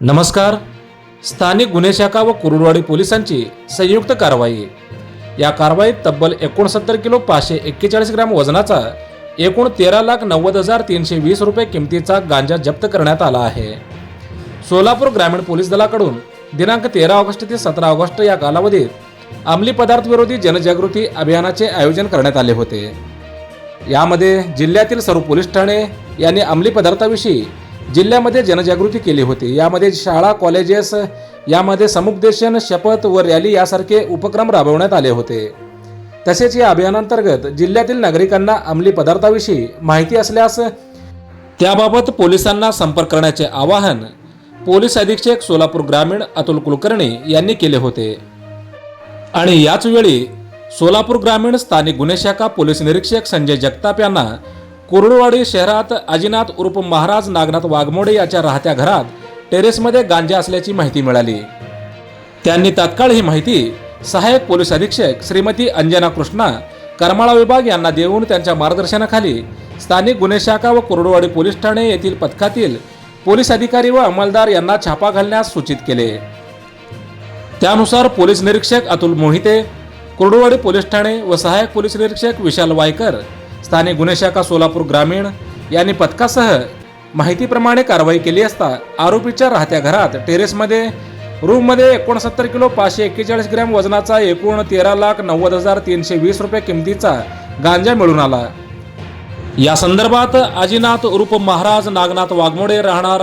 नमस्कार. स्थानिक गुन्हे शाखा व कुरुडवाडी पोलिसांची संयुक्त कारवाई. या कारवाईत तब्बल एकोणसत्तर किलो पाचशे एक्केचाळीस ग्रॅम वजनाचा एकूण तेरा लाख नव्वद हजार तीनशे वीस रुपये किमतीचा गांजा जप्त करण्यात आला आहे. सोलापूर ग्रामीण पोलीस दलाकडून दिनांक तेरा ऑगस्ट ते सतरा ऑगस्ट या कालावधीत अंमली पदार्थ विरोधी जनजागृती अभियानाचे आयोजन करण्यात आले होते. यामध्ये जिल्ह्यातील सर्व पोलीस ठाणे यांनी अंमली पदार्थाविषयी जिल्ह्यामध्ये जनजागृती केली होती. यामध्ये शाळा कॉलेजेस यामध्ये समुपदेशन शपथ व रॅली यासारखे उपक्रम राबवण्यात आले होते. तसेच या अभियानांतर्गत जिल्ह्यातील नागरिकांना अंमली पदार्थाविषयी माहिती असल्यास त्याबाबत पोलिसांना संपर्क करण्याचे आवाहन पोलीस अधीक्षक सोलापूर ग्रामीण अतुल कुलकर्णी यांनी केले होते. आणि याचवेळी सोलापूर ग्रामीण स्थानिक गुन्हे शाखा पोलीस निरीक्षक संजय जगताप यांना कुर्डुवाडी शहरात अजिनाथ उर्फ महाराज नागनाथ वाघमोडे याच्या राहत्या घरात टेरेसमध्ये गांजा असल्याची माहिती मिळाली. त्यांनी तात्काळ ही माहिती सहाय्यक पोलीस अधीक्षक श्रीमती अंजना कृष्णा करमाळा विभाग यांना देऊन त्यांच्या मार्गदर्शनाखाली स्थानिक गुन्हे शाखा व कुर्डुवाडी पोलीस ठाणे येथील पथकातील पोलीस अधिकारी व अंमलदार यांना छापा घालण्यास सूचित केले. त्यानुसार पोलीस निरीक्षक अतुल मोहिते कुर्डुवाडी पोलीस ठाणे व सहाय्यक पोलीस निरीक्षक विशाल वायकर स्थानिक गुन्हे शाखा सोलापूर ग्रामीण यांनी पथकासह माहितीप्रमाणे कारवाई केली असता आरोपीच्या राहत्या घरात टेरेसमध्ये रूममध्ये एकोणसत्तर किलो पाचशे एक्केचाळीस ग्रॅम वजनाचा एकूण तेरा लाख नव्वद हजार तीनशे वीस रुपये किमतीचा गांजा मिळून आला. या संदर्भात आजीनाथ उर्फ महाराज नागनाथ वाघमोडे राहणार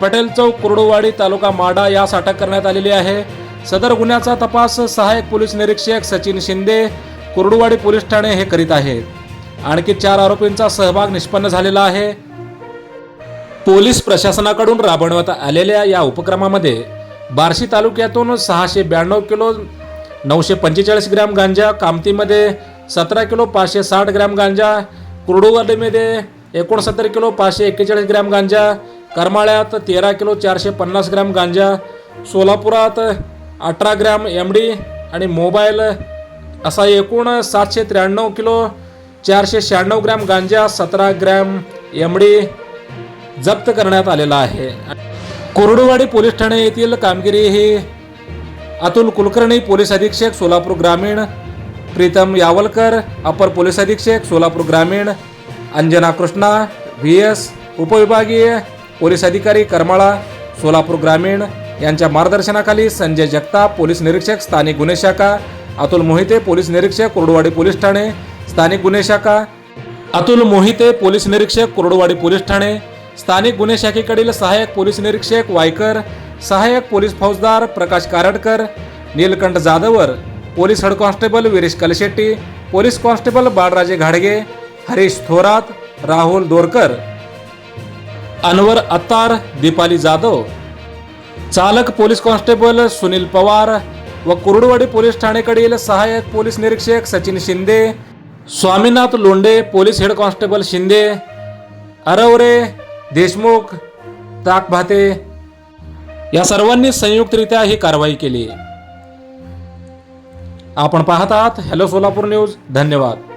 पटेल चौक कुर्डुवाडी तालुका माडा यास अटक करण्यात आलेली आहे. सदर गुन्ह्याचा तपास सहाय्यक पोलीस निरीक्षक सचिन शिंदे कुर्डुवाडी पोलीस ठाणे हे करीत आहेत. आणखी चार आरोपींचा सहभाग निष्पन्न झालेला आहे. पोलीस प्रशासनाकडून राबवण्यात आलेल्या या उपक्रमामध्ये बार्शी तालुक्यातून सहाशे ब्याण्णव किलो नऊशे पंचेचाळीस ग्रॅम गांजा कामतीमध्ये सतरा किलो पाचशे साठ ग्रॅम गांजा कुर्डुवाडीमध्ये एकोणसत्तर किलो पाचशे एक्केचाळीस ग्रॅम गांजा करमाळ्यात तेरा किलो चारशे पन्नास ग्रॅम गांजा सोलापुरात अठरा ग्रॅम एम डी आणि मोबाईल असा एकूण सातशे त्र्याण्णव किलो चारशे शहाण्णव ग्रॅम गांजा सतरा ग्रॅम एम डी जप्त करण्यात आलेला आहे. कोरडवाडी पोलीस ठाणे येथील कामगिरी ही अतुल कुलकर्णी पोलीस अधीक्षक सोलापूर ग्रामीण प्रीतम यावलकर अपर पोलीस अधीक्षक सोलापूर ग्रामीण अंजना कृष्णा व्ही एस उपविभागीय पोलीस अधिकारी करमाळा सोलापूर ग्रामीण यांच्या मार्गदर्शनाखाली संजय जगताप पोलीस निरीक्षक स्थानिक गुन्हे शाखा अतुल मोहिते पोलीस निरीक्षक कोरडवाडी पोलीस ठाणे स्थानिक गुन्हे शाखा अतुल मोहिते पोलीस निरीक्षक कोरडवाडी पोलीस ठाणे. स्थानिक गुन्हे शाखेकडील सहाय्यक पोलीस निरीक्षक वायकर सहाय्यक पोलीस फौजदार Prakash Karadkar Neelkanth Jadhavar police head constable Veeresh Kalshetti police constable Balraje घाडगे हरीश थोरात राहुल दोरकर. अनवर अत्तार दीपाली जाधव. चालक पोलीस कॉन्स्टेबल सुनील पवार व कुरुडवाडी पोलीस ठाणेकडील सहाय्यक पोलीस निरीक्षक Sachin Shinde Swaminath Londe police head constable Shinde Arware Deshmukh Takbhate या सर्वांनी संयुक्तरित्या ही कारवाई केली. आपण पाहत आहात हॅलो सोलापूर न्यूज धन्यवाद.